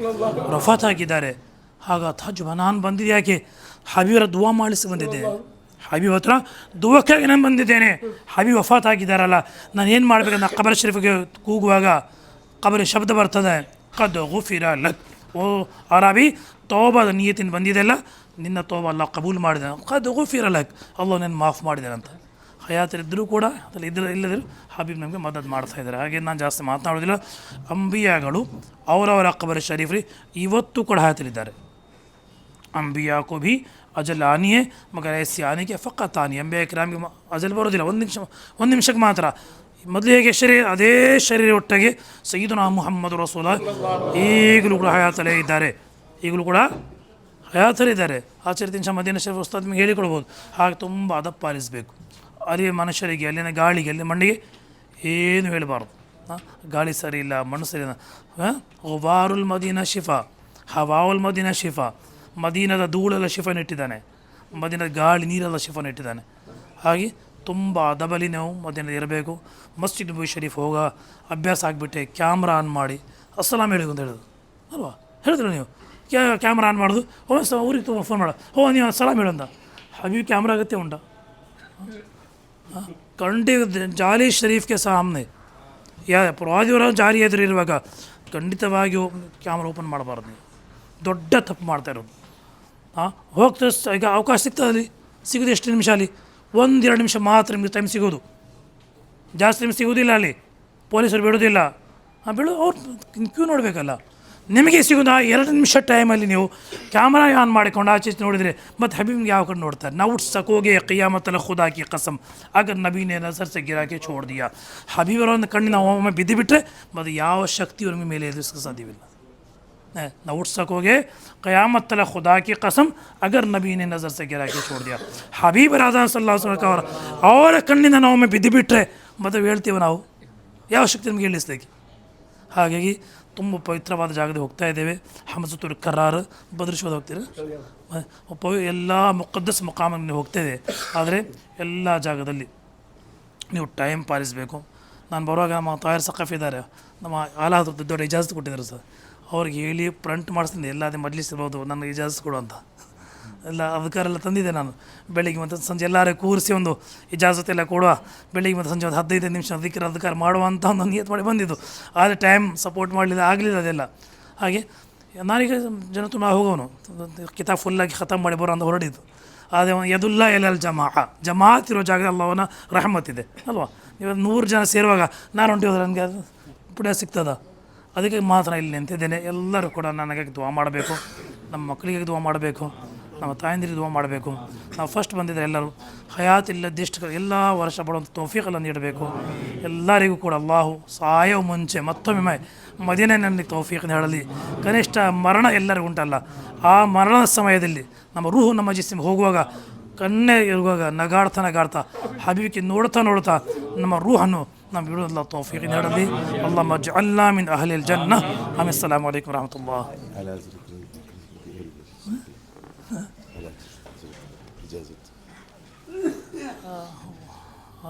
ರಫಾತ್ ಆಗಿದ್ದಾರೆ ಆಗ ತಾಜುಬ ನಾನು ಬಂದಿದ್ದು ಯಾಕೆ? ಹಬೀರ ದುವಾ ಮಾಡಿಸಿ ಬಂದಿದ್ದೆ. ಹಬೀಬ್ ಹತ್ರ ದುವಕ್ಕಾಗಿ ನಾನು ಬಂದಿದ್ದೇನೆ. ಹಬಿ ವಫಾತ್ ಆಗಿದ್ದಾರಲ್ಲ ನಾನು ಏನು ಮಾಡಬೇಕಂತ ಕಬರ್ ಶರೀಫಿಗೆ ಕೂಗುವಾಗ ಕಬರಿ ಶಬ್ದ ಬರ್ತದೆ. ಕದ್ದು ಗುಫಿರ ಲಕ್. ಓ ಅರಾಬಿ, ತೋಬದ ನಿಯತಿನ ಬಂದಿದೆಲ್ಲ, ನಿನ್ನ ತೋಬ ಅಲ್ಲ ಕಬೂಲ್ ಮಾಡಿದೆ. ಕದ್ ಗುಫಿರ ಲಕ್ ಅಲ್ಲೋ ನಾನು ಮಾಫ್ ಮಾಡಿದ್ದೇನಂತ ಹಯಾತರಿದ್ದರೂ ಕೂಡ, ಅದರಲ್ಲಿ ಇದ್ರ ಇಲ್ಲದಿದ್ರು ಹಬೀಬ್ ನಮಗೆ ಮದದ್ ಮಾಡ್ತಾ ಇದ್ದಾರೆ. ಹಾಗೆ ನಾನು ಜಾಸ್ತಿ ಮಾತನಾಡೋದಿಲ್ಲ. ಅಂಬಿಯಾಗಳು, ಅವರವರ ಅಕ್ಬರ್ ಶರೀಫ್ರಿ ಇವತ್ತು ಕೂಡ ಹಯಾತರಿದ್ದಾರೆ. ಅಂಬಿಯಾ ಕೋ ಅಜಲ್ ಆನಿಯೇ ಮಗ ಎಸ್ ಆನಿಗೆ ಫಕ್ಕತ್ ಆನಿ. ಅಂಬಿಯಾ ಕ್ರಾಮಿಗೆ ಅಜಲ್ ಬರೋದಿಲ್ಲ. ಒಂದು ನಿಮಿಷ ಒಂದು ನಿಮಿಷಕ್ಕೆ ಮಾತ್ರ. ಮೊದಲು ಹೇಗೆ ಶರೀರ ಅದೇ ಶರೀರ ಒಟ್ಟಿಗೆ ಸೈದುನಾ ಮುಹಮ್ಮದ್ ರಸೂಲ ಈಗಲೂ ಕೂಡ ಹಯಾತಲೇ ಇದ್ದಾರೆ. ಈಗಲೂ ಕೂಡ ಹಯಾತಲೇ ಇದ್ದಾರೆ. ಆಚಾರ್ಯ ಮದೀನ ಶರೀಫ್ ಉಸ್ತಾದ್ ನಿಮಗೆ ಹೇಳಿಕೊಡ್ಬೋದು. ಹಾಗೆ ತುಂಬ ಅದಪ್ಪ ಪಾಲಿಸಬೇಕು. ಅದೇ ಮನುಷ್ಯರಿಗೆ, ಅಲ್ಲಿನ ಗಾಳಿಗೆ ಅಲ್ಲಿ ಮಣ್ಣಿಗೆ ಏನು ಹೇಳಬಾರ್ದು. ಗಾಳಿ ಸರಿ ಇಲ್ಲ, ಮಣ್ಣು ಸರಿ ಇಲ್ಲ. ಹಾಂ? ವಾರುಲ್ ಮದೀನ ಶಿಫಾ, ಹವಾವುಲ್ ಮದೀನ ಶಿಫಾ, ಮದೀನದ ಧೂಳೆಲ್ಲ ಶಿಫನ್ ಇಟ್ಟಿದ್ದಾನೆ. ಮದೀನದ ಗಾಳಿ, ನೀರೆಲ್ಲ ಶಿಫನ್ ಇಟ್ಟಿದ್ದಾನೆ. ಹಾಗೆ ತುಂಬ ಅದಬಲಿ ನಾವು ಮಧ್ಯಾಹ್ನ ಇರಬೇಕು. ಮಸ್ಜಿದ್ ನಬಿ ಶರೀಫ್ ಹೋಗ, ಅಭ್ಯಾಸ ಆಗಿಬಿಟ್ಟೆ, ಕ್ಯಾಮ್ರಾ ಆನ್ ಮಾಡಿ ಅಸ್ಸಲಾಮ್ ಹೇಳಿ ಅಂತ ಹೇಳೋದು ಅಲ್ವಾ? ಹೇಳಿದ್ರು ನೀವು. ಕ್ಯಾ, ಕ್ಯಾಮ್ರಾ ಆನ್ ಮಾಡೋದು? ಓ ಸ ಊರಿಗೆ ತುಂಬ ಫೋನ್ ಮಾಡ. ಓ, ನೀವು ಸಲಾಮ್ ಹೇಳಂದ ಹಬೀಬ್ ಕ್ಯಾಮ್ರಾ ಆಗತ್ತೆ ಉಂಟ? ಖಂಡಿತ ಜಾಲಿ ಶರೀಫ್ಗೆ ಸಾಮ್ನೆ ಯಾ, ಪ್ರವಾದಿಯವರ ಜಾರಿ ಎದುರು ಇರುವಾಗ ಖಂಡಿತವಾಗಿಯೂ ಕ್ಯಾಮ್ರಾ ಓಪನ್ ಮಾಡಬಾರ್ದು ನೀವು. ದೊಡ್ಡ ತಪ್ಪು ಮಾಡ್ತಾ ಇರೋದು. ಹಾಂ? ಹೋಗ್ತಾ, ಈಗ ಅವಕಾಶ ಸಿಗ್ತದಲ್ಲಿ ಸಿಗೋದು ಎಷ್ಟು ನಿಮಿಷ ಅಲ್ಲಿ? ಒಂದೆರಡು ನಿಮಿಷ ಮಾತ್ರ ನಿಮಗೆ ಟೈಮ್ ಸಿಗೋದು. ಜಾಸ್ತಿ ನಿಮ್ಗೆ ಸಿಗೋದಿಲ್ಲ ಅಲ್ಲಿ. ಪೊಲೀಸರು ಬಿಡೋದಿಲ್ಲ. ಬಿಡು, ಅವ್ರು ಕ್ಯೂ ನೋಡಬೇಕಲ್ಲ. ನಿಮಗೆ ಸಿಗೋದು ಆ ಎರಡು ನಿಮಿಷ ಟೈಮಲ್ಲಿ ನೀವು ಕ್ಯಾಮ್ರಾ ಆನ್ ಮಾಡಿಕೊಂಡು ಆಚೆ ನೋಡಿದರೆ ಮತ್ತು ಹಬೀಬ್ಗೆ ಯಾವ ಕಡೆ ನೋಡ್ತಾರೆ? ನಾವು ಸಕೋಗೆ ಕಯ್ಯಾಮತ್ತಲ್ಲ ಖುದಾಕಿ ಕಸಮ್ ಆಗ ನಬೀನೇ ನಸರ್ ಸೆ ಗಿರಾಕಿ ದಿಯಾ ಹಬೀಬರ ಒಂದು ಕಣ್ಣಿನ ಒಮ್ಮೆ ಬಿದ್ದು ಬಿಟ್ಟರೆ ಮತ್ತು ಯಾವ ಶಕ್ತಿಯು ನಮಗೆ ಮೇಲೆ ಎದುರಿಸಕ್ಕೆ ಸಾಧ್ಯವಿಲ್ಲ. ना उठ सकोगे क़यामत तला खुदा की कसम अगर नबी ने नज़र से गिरा के छोड़ दिया ಹಬೀಬ್ ರಾಜ ಸಲ್ಲಾ ಅವರ ಅವರ ಕಣ್ಣಿಂದ ನಾವು ಒಮ್ಮೆ ಬಿದ್ದು ಬಿಟ್ಟರೆ ಮತ್ತೆ ಹೇಳ್ತೀವಿ ನಾವು ಯಾವ ಶಕ್ತಿ ನಮಗೆ ಹೇಳಿಸ್ಲಿಕ್ಕೆ ಹಾಗಾಗಿ ತುಂಬ ಪವಿತ್ರವಾದ ಜಾಗದಲ್ಲಿ ಹೋಗ್ತಾ ಇದ್ದೇವೆ ಹಮಸತುಲ್ ಕರಾರ್ ಬದರಿಸೋದು ಹೋಗ್ತೀರ ಪವಿ ಎಲ್ಲ ಮುಖದ್ದಸ್ ಮುಖಾಮಲ್ಲಿ ಹೋಗ್ತಾ ಇದೆ ಆದರೆ ಎಲ್ಲ ಜಾಗದಲ್ಲಿ ನೀವು ಟೈಮ್ ಪಾಲಿಸಬೇಕು ನಾನು ಬರುವಾಗ ನಮ್ಮ ತಾಯರ್ ಸಖಫ್ ಇದ್ದಾರೆ ನಮ್ಮ ಆಲಾದ ದೊಡ್ಡ ಇಜಾಜತ್ ಕೊಟ್ಟಿದ್ದಾರೆ ಸರ್ ಅವ್ರಿಗೆ ಹೇಳಿ ಪ್ರಂಟ್ ಮಾಡಿಸ್ತೀನಿ. ಎಲ್ಲ ಅದೇ ಮಜ್ಲಿಸ್ ನನಗೆ ಇಜಾಜತ್ ಕೊಡು ಅಂತ. ಎಲ್ಲ ಅಧಿಕಾರ ಎಲ್ಲ ತಂದಿದ್ದೆ ನಾನು. ಬೆಳಿಗ್ಗೆ ಮತ್ತು ಸಂಜೆ ಎಲ್ಲರೂ ಕೂರಿಸಿ ಒಂದು ಇಜಾಜತ್ ಎಲ್ಲ ಕೊಡುವ. ಬೆಳಿಗ್ಗೆ ಮತ್ತು ಸಂಜೆ ಒಂದು ಹದಿನೈದು ನಿಮಿಷ ಅಧಿಕಾರ ಅಧಿಕಾರ ಮಾಡುವ ಅಂತ ಒಂದು ನಿಯತ್ ಮಾಡಿ ಬಂದಿದ್ದು. ಆದರೆ ಟೈಮ್ ಸಪೋರ್ಟ್ ಮಾಡಲಿಲ್ಲ, ಆಗಲಿಲ್ಲ ಅದೆಲ್ಲ. ಹಾಗೆ ನಾನೀಗ ಜನ ತುಂಬ ಹೋಗೋನು ಕಿತಾಬ್ ಫುಲ್ಲಾಗಿ ಖತಮ್ ಮಾಡಿ ಬರೋ ಅಂತ ಹೊರಡಿದ್ದು. ಆದರೆ ಅವನು ಯದುಲ್ಲ ಎಲ್ಲಲ್ ಜಮಾ ಜಮಾತ್ ಇರೋ ಜಾಗದಲ್ಲಿ ಅಲ್ಲವನ ರಹಮತ್ ಇದೆ. ಅಲ್ವಾ? ನೀವು ನೂರು ಜನ ಸೇರುವಾಗ ನಾನು ಹೊಂಟಿ ಹೋದ್ರೆ ನನಗೆ ಅದು ಪುಣ್ಯ ಸಿಗ್ತದ? ಅದಕ್ಕೆ ಮಾತ್ರ ಇಲ್ಲಿ ನಿಂತಿದ್ದೇನೆ. ಎಲ್ಲರೂ ಕೂಡ ನನಗೆ ದುವಾ ಮಾಡಬೇಕು. ನಮ್ಮ ಮಕ್ಕಳಿಗೆ ದುವಾ ಮಾಡಬೇಕು. ನಮ್ಮ ತಾಯಂದಿರಿಗೆ ದುವಾ ಮಾಡಬೇಕು. ನಾವು ಫಸ್ಟ್ ಬಂದಿದ್ದರೆ ಎಲ್ಲರೂ ಹಯಾತ್ ಇಲ್ಲದಿಷ್ಟು ಎಲ್ಲ ವರ್ಷ ಬರುವಂಥ ತೋಫೀಕಲ್ಲ ನೀಡಬೇಕು. ಎಲ್ಲರಿಗೂ ಕೂಡ ಅಲ್ಲಾಹು ಸಾಯೋ ಮುಂಚೆ ಮತ್ತೊಮ್ಮೆ ಮದಿನಲ್ಲಿ ತೌಫೀಕ್ ಹೇಳಲಿ. ಕನಿಷ್ಠ ಮರಣ ಎಲ್ಲರಿಗೂ ಉಂಟಲ್ಲ. ಆ ಮರಣದ ಸಮಯದಲ್ಲಿ ನಮ್ಮ ರೂಹು ನಮ್ಮ ಜಿಸ್ಮ್ ಹೋಗುವಾಗ, ಕಣ್ಣೇ ಇರುವಾಗ ನಗಾಡ್ತಾ ನಗಾಡ್ತಾ, ಹಬೀಬಿಗೆ ನೋಡ್ತಾ ನೋಡ್ತಾ ನಮ್ಮ ರೂಹನ್ನು ನಮ್ಮ ಬಿಡೋಲ್ಲ ತೌಫೀಕ್ ನೀಡಲಿ ಅಲ್ಲಾ ಮಜ್ ಅಲ್ಲಾ ಮಿನ್ ಅಹಲಿಲ್ ಜನ್ನ ಆಮೇಲೆ ಸಲಾಮ್ ಅಲೈಕುಮ್ ರಹಮತುಲ್ಲಾ على ذكر على إجازة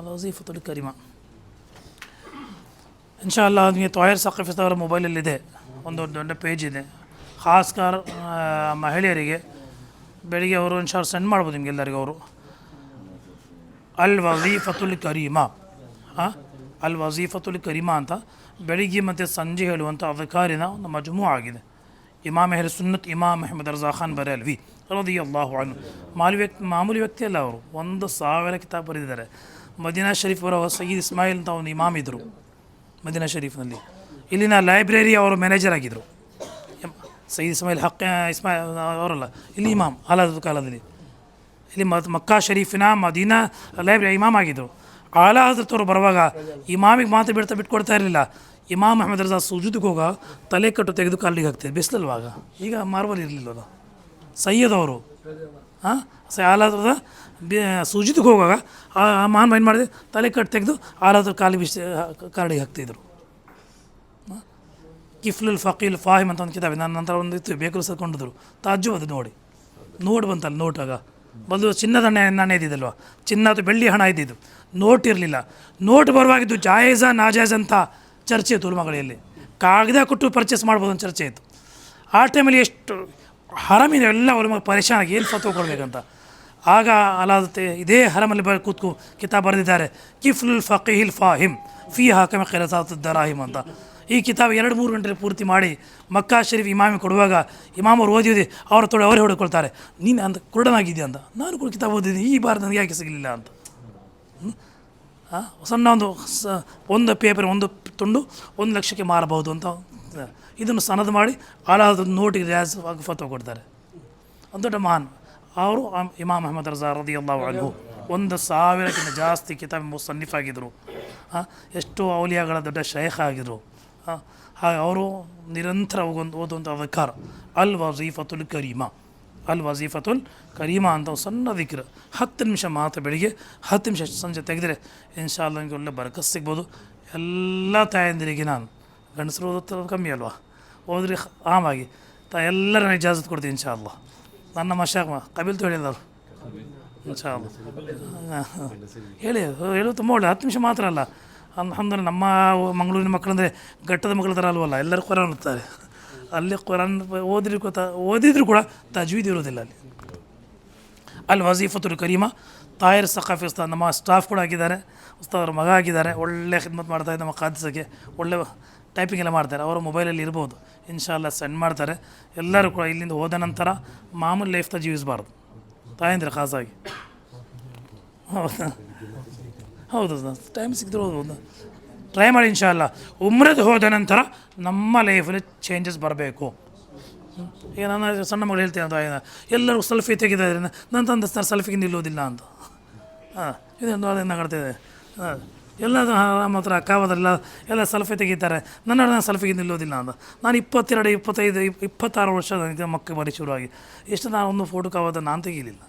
ವಜೀಫತುಲ್ ಕರಿಮ ಇನ್ಶಾಲ್ಲ ನಿಮಗೆ ತೊಯರ್ ಸಕಫಿಸ್ ಅವರ ಮೊಬೈಲಲ್ಲಿದೆ ಒಂದು ದೊಡ್ಡ ಪೇಜ್ ಇದೆ ಖಾಸ್ಕರ್ ಆ, ಮಹಿಳೆಯರಿಗೆ ಬೆಳಿಗ್ಗೆ ಅವರು ಇನ್ಶಾಲ್ ಸೆಂಡ್ ಮಾಡ್ಬೋದು ನಿಮ್ಗೆ ಎಲ್ಲರಿಗೂ ಅವರು ಅಲ್ ವಜೀಫತುಲ್ ಕರೀಮ ಹಾಂ ಅಲ್ ವಜೀಫತುಲ್ ಕರಿಮಾ ಅಂತ ಬೆಳಿಗ್ಗೆ ಮತ್ತು ಸಂಜೆ ಹೇಳುವಂಥ ಅಧಿಕಾರಿನ ಒಂದು ಮಜ್ಮು ಆಗಿದೆ. ಇಮಾಮ್ ಹೆರ್ ಸುನ್ನತ್, ಇಮಾಮ್ ಅಹಮದ್ ರಜಾ ಖಾನ್ ಬರೆಯಲ್ವಿ ರದಿ ಅಲ್ಲಾಹು ಅನು ಮಾಲಿ ವ್ಯಕ್ತಿ, ಮಾಮೂಲಿ ವ್ಯಕ್ತಿ ಅಲ್ಲ ಅವರು, ಒಂದು ಸಾವಿರ ಕಿತಾಬ್ ಬರೆದಿದ್ದಾರೆ. ಮದೀನಾ ಶರೀಫ್ ಅವರ ಸಯೀದ್ ಇಸ್ಮಾಯಿಲ್ ಅಂತ ಒಂದು ಇಮಾಮ್ ಇದ್ದರು ಮದೀನಾ ಶರೀಫ್ನಲ್ಲಿ. ಇಲ್ಲಿನ ಲೈಬ್ರರಿ ಅವರು ಮ್ಯಾನೇಜರ್ ಆಗಿದ್ದರು ಸಯೀದ್ ಇಸ್ಮಾಯಿಲ್ ಹಕ್ಕ ಇಸ್ಮಾಯಿಲ್, ಅವರಲ್ಲ, ಇಲ್ಲಿ ಇಮಾಮ್ ಅಲ್ಲದ ಕಾಲದಲ್ಲಿ. ಇಲ್ಲಿ ಮತ್ ಮಕ್ಕಾ ಶರೀಫಿನ ಮದೀನಾ ಲೈಬ್ರರಿ ಇಮಾಮ್ ಆಗಿದ್ದರು ಆಲಾ ಹಜರತ್ ಬರುವಾಗ ಇಮಾಮಿಗೆ ಮಾತ್ರ ಬಿಡ್ತಾ ಬಿಟ್ಕೊಡ್ತಾ ಇರಲಿಲ್ಲ. ಇಮಾಮ್ ಅಹಮದ್ ರಜಾ ಸುಜುದಿಗೆ ಹೋಗ ತಲೆ ಕಟ್ಟು ತೆಗೆದು ಕಾಲಿಗೆ ಹಾಕ್ತಿದ್ರು ಬಿಸಿಲಲ್ವಾಗ ಈಗ ಮಾರ್ಬಲ್ ಅದು. ಸೈಯದ್ ಅವರು. ಹಾಂ? ಸ ಆಲಾದ್ರದ ಬಿ, ಸುಜಿದಿಗೆ ಹೋಗುವಾಗ ಆ ಮಾನ್ ಏನು ಮಾಡಿದೆ? ತಲೆ ಕಟ್ಟು ತೆಗೆದು ಆಲಾದ್ರ ಕಾಲಿಗೆ ಬಿಸಿ, ಕಾಲಿಗೆ ಹಾಕ್ತಿದ್ರು. ಕಿಫ್ಲುಲ್ ಫಕೀಲ್ ಫಾಹಿಮ್ ಅಂತ ಒಂದು ಕಿತಾಬ್ ನನ್ನ ನಂತರ ಒಂದು ಇತ್ತು. ಬೇಕು ಸರ್ಕೊಂಡಿದ್ರು ತಾಜು ಅದು ನೋಡಿ. ನೋಡಿ ಬಂತಲ್ಲ ನೋಟಾಗ ಬಂದು ಚಿನ್ನದ ನಾಣ್ಯ ಇದ್ದಿದ್ದಲ್ವ? ಚಿನ್ನ ಅಥವಾ ಬೆಳ್ಳಿ ಹಣ ಇದ್ದಿದ್ದು. ನೋಟ್ ಇರಲಿಲ್ಲ. ನೋಟ್ ಬರುವಾಗಿದ್ದು ಜಾಯೇಜ, ನಾಜಾಯಜ್ ಅಂತ ಚರ್ಚೆ ಇತ್ತು ಉಲ್ಮಗಳಲ್ಲಿ ಕಾಗದ ಕೊಟ್ಟು ಪರ್ಚೇಸ್ ಮಾಡ್ಬೋದು ಅಂತ ಚರ್ಚೆ ಇತ್ತು. ಆ ಟೈಮಲ್ಲಿ ಎಷ್ಟು ಹರಮಿನ ಎಲ್ಲ ಉಲ್ಮ ಪರೇಶಾನ್ ಆಗಿ ಏನು ಫತ್ವ ಕೊಡಬೇಕಂತ. ಆಗ ಅಲಾದತೆ ಇದೇ ಹರಮಲ್ಲಿ ಬ ಕೂತ್ಕು ಕಿತಾಬ್ ಬರೆದಿದ್ದಾರೆ. ಕಿಫ್ಲುಲ್ ಫಕೀಲ್ ಫಾಹಿಮ್ ಫಿ ಹಾಕಮ ಕೆಲಸ ದರಾಹಿಮ್ ಅಂತ. ಈ ಕಿತಾಬ್ ಎರಡು ಮೂರು ಗಂಟೆ ಪೂರ್ತಿ ಮಾಡಿ ಮಕ್ಕಾ ಶರೀಫ್ ಇಮಾಮಿ ಕೊಡುವಾಗ ಇಮಾಮ್ ಅವ್ರು ಓದಿದೆ ಅವ್ರ ತೊಡೆ ಅವರೇ ಹೊಡ್ಕೊಳ್ತಾರೆ. ನೀನು ಅಂತ ಕುರುಡನಾಗಿದ್ದೆ ಅಂತ ನಾನು ಕೂಡ ಕಿತಾಬ್ ಓದಿದ್ದೀನಿ, ಈ ಬಾರಿ ನನಗೆ ಯಾಕೆ ಸಿಗಲಿಲ್ಲ ಅಂತ. ಸಣ್ಣ ಒಂದು ಸ, ಒಂದು ಪೇಪರ್ ಒಂದು ತುಂಡು ಒಂದು ಲಕ್ಷಕ್ಕೆ ಮಾರಬಹುದು ಅಂತ ಇದನ್ನು ಸನದ ಮಾಡಿ ಆಲಾದ ನೋಟಿಗೆ ಆಗಿ ಫತ್ವ ಕೊಡ್ತಾರೆ. ಒಂದು ದೊಡ್ಡ ಮಹಾನ್. ಅವರು ಇಮಾಮ್ ಅಹಮದ್ ರಜಾ ರದಿ ಅಲ್ಲಾಹು ಅನ್ಹು ಒಂದು ಸಾವಿರಕ್ಕಿಂತ ಜಾಸ್ತಿ ಕಿತಾಬ್ ಮುಸನ್ನಿಫ್ ಆಗಿದ್ದರು ಹಾಂ, ಎಷ್ಟೋ ಔಲಿಯಾಗಳ ದೊಡ್ಡ ಶೇಖ ಆಗಿದ್ದರು ಹಾಗೆ ಅವರು ನಿರಂತರ ಒಂದು ಓದುವಂಥ ಅಧಿಕಾರ ಅಲ್ ವಜೀಫತುಲ್ ಕರೀಮಾ. ಅಲ್ ವಜೀಫತುಲ್ ಕರೀಮಾ ಅಂತ ಒಂದು ಸಣ್ಣ ದಿಕ್ರ ಹತ್ತು ನಿಮಿಷ ಮಾತ್ರ ಬೆಳಿಗ್ಗೆ, ಹತ್ತು ನಿಮಿಷ ಸಂಜೆ ತೆಗೆದರೆ ಇನ್ಶಾಲ್ಲ ನನಗೆ ಒಳ್ಳೆ ಬರಕಸ್ ಸಿಗ್ಬೋದು. ಎಲ್ಲ ತಾಯಂದಿರಿಗೆ ನಾನು, ಗಂಡಸರು ಕಮ್ಮಿ ಅಲ್ವಾ? ಹೋದ್ರೆ ಆಮಾಗಿ ತ ಎಲ್ಲರ ಇಜಾಜತ್ ಕೊಡ್ತೀನಿ ಇನ್ಶಾ ಇನ್ಶಾಲ್ಲ ನನ್ನ ಮಶಾಕ ಕಬಿಲ್ ಇನ್ಶಾ ಇನ್ಶಾಲ್ಲ ಹೇಳಿ ಹೇಳೋದು ತುಂಬ ಒಳ್ಳೆ ಹತ್ತು ನಿಮಿಷ ಮಾತ್ರ ಅಲ್ಲ. ಅಂದ್ರೆ ನಮ್ಮ ಮಂಗಳೂರಿನ ಮಕ್ಕಳಂದರೆ ಘಟ್ಟದ ಮಕ್ಕಳ ಥರ ಅಲ್ವಲ್ಲ, ಎಲ್ಲರೂ ಕುರಾನ್ ಓದ್ತಾರೆ. ಅಲ್ಲಿ ಕುರಾನ್ ಓದಿದ್ರು ಕೂಡ ಓದಿದ್ರು ಕೂಡ ತಜ್ವೀದ್ ಇರೋದಿಲ್ಲ ಅಲ್ಲಿ. ಅಲ್ಲಿ ವಜೀಫತುಲ್ ಕರೀಮ, ತಾಯರ್ ಸಖಾಫಿ ಉಸ್ತಾದ್ ನಮ್ಮ ಸ್ಟಾಫ್ ಕೂಡ ಆಗಿದ್ದಾರೆ. ಉಸ್ತಾದ್ ಅವ್ರ ಮಗ ಆಗಿದ್ದಾರೆ. ಒಳ್ಳೆ ಖಿದ್ಮತ್ ಮಾಡ್ತಾರೆ ನಮ್ಮ ಖಾದಿಸಕ್ಕೆ. ಒಳ್ಳೆ ಟೈಪಿಂಗ್ ಎಲ್ಲ ಮಾಡ್ತಾರೆ. ಅವರ ಮೊಬೈಲಲ್ಲಿ ಇರ್ಬೋದು. ಇನ್ಶಾಲ್ಲ ಸೆಂಡ್ ಮಾಡ್ತಾರೆ. ಎಲ್ಲರೂ ಕೂಡ ಇಲ್ಲಿಂದ ಹೋದ ನಂತರ ಮಾಮೂಲಿ ಲೈಫ್ ತ ಜೀವಿಸಬಾರ್ದು ತಾಯಂದ್ರೆ ಖಾಸಾಗಿ. ಹೌದಾ? ಹೌದು ಟೈಮ್ ಸಿಕ್ಕಿದ್ರು ಒಂದು ಟ್ರೈ ಮಾಡಿ ಇನ್ಶಾಲ್ಲ ಉಮ್ರದ್ದು ಹೋದ ನಂತರ ನಮ್ಮ ಲೈಫಲ್ಲಿ ಚೇಂಜಸ್ ಬರಬೇಕು. ಈಗ ನಾನು ಸಣ್ಣ ಮಗಳು ಹೇಳ್ತೇನೆ ಅದು ಎಲ್ಲರೂ ಸೆಲ್ಫಿ ತೆಗೆದಿದ್ದಾರೆ ನನ್ನ ತಂದೆ ಸರ್ ಸೆಲ್ಫಿಗೆ ನಿಲ್ಲೋದಿಲ್ಲ ಅಂತ. ಹಾಂ ಇದೊಂದು ಅದನ್ನು ನಗಡ್ತಿದೆ ಹಾಂ ಎಲ್ಲ ನಮ್ಮ ಹತ್ರ ಕಾವದಲ್ಲ ಎಲ್ಲ ಸೆಲ್ಫಿ ತೆಗೀತಾರೆ ನನ್ನ ನಾನು ಸೆಲ್ಫಿಗೆ ನಿಲ್ಲೋದಿಲ್ಲ ಅಂತ. ನಾನು ಇಪ್ಪತ್ತೆರಡು, ಇಪ್ಪತ್ತೈದು, ಇಪ್- ಇಪ್ಪತ್ತಾರು ವರ್ಷ ನನಗೆ ಮಕ್ಕಳು ಬರೀ ಶುರುವಾಗಿ. ಎಷ್ಟು ನಾನು ಒಂದು ಫೋಟೋ ಕಾವದ ನಾನು ತೆಗೀಲಿಲ್ಲ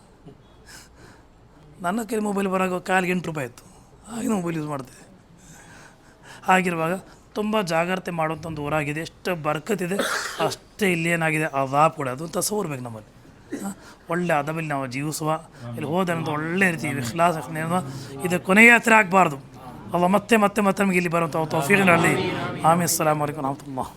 ನನ್ನ ಕೈ ಮೊಬೈಲ್ ಬರೋವಾಗ ಕಾಲಿಗೆ ಎಂಟು ರೂಪಾಯಿ ಇತ್ತು. ಹಾಗೆ ಮೊಬೈಲ್ ಯೂಸ್ ಮಾಡ್ತಿದ್ದೆ ಆಗಿರುವಾಗ ತುಂಬ ಜಾಗ್ರತೆ ಮಾಡುವಂಥ ಒಂದು ಊರಾಗಿದೆ. ಎಷ್ಟು ಬರ್ಕತ್ತಿದೆ ಅಷ್ಟೇ ಇಲ್ಲಿ ಏನಾಗಿದೆ ಅದಾಪ್ ಕೂಡ. ಅದು ತಸವರ್ಬೇಕು ನಮ್ಮಲ್ಲಿ. ಆ, ಒಳ್ಳೆ ಅದಬಲ್ಲಿ ನಾವು ಜೀವಿಸುವ. ಇಲ್ಲಿ ಹೋದಂತ ಒಳ್ಳೆ ರೀತಿ ವಿಶ್ಲಾಸ ಇದು ಕೊನೆಯ ಹತ್ರ ಆಗಬಾರ್ದು. ಅವ ಮತ್ತೆ ಮತ್ತೆ ಮತ್ತೆ ನಮಗೆ ಇಲ್ಲಿ ಬರುವಂಥ ತೌಫೀಕ್ ಅಲ್ಲಿ ಆಮಿ ಅಸ್ಸಲಾಮ್ ನಾವು ರಹಮತುಲ್ಲಾಹ್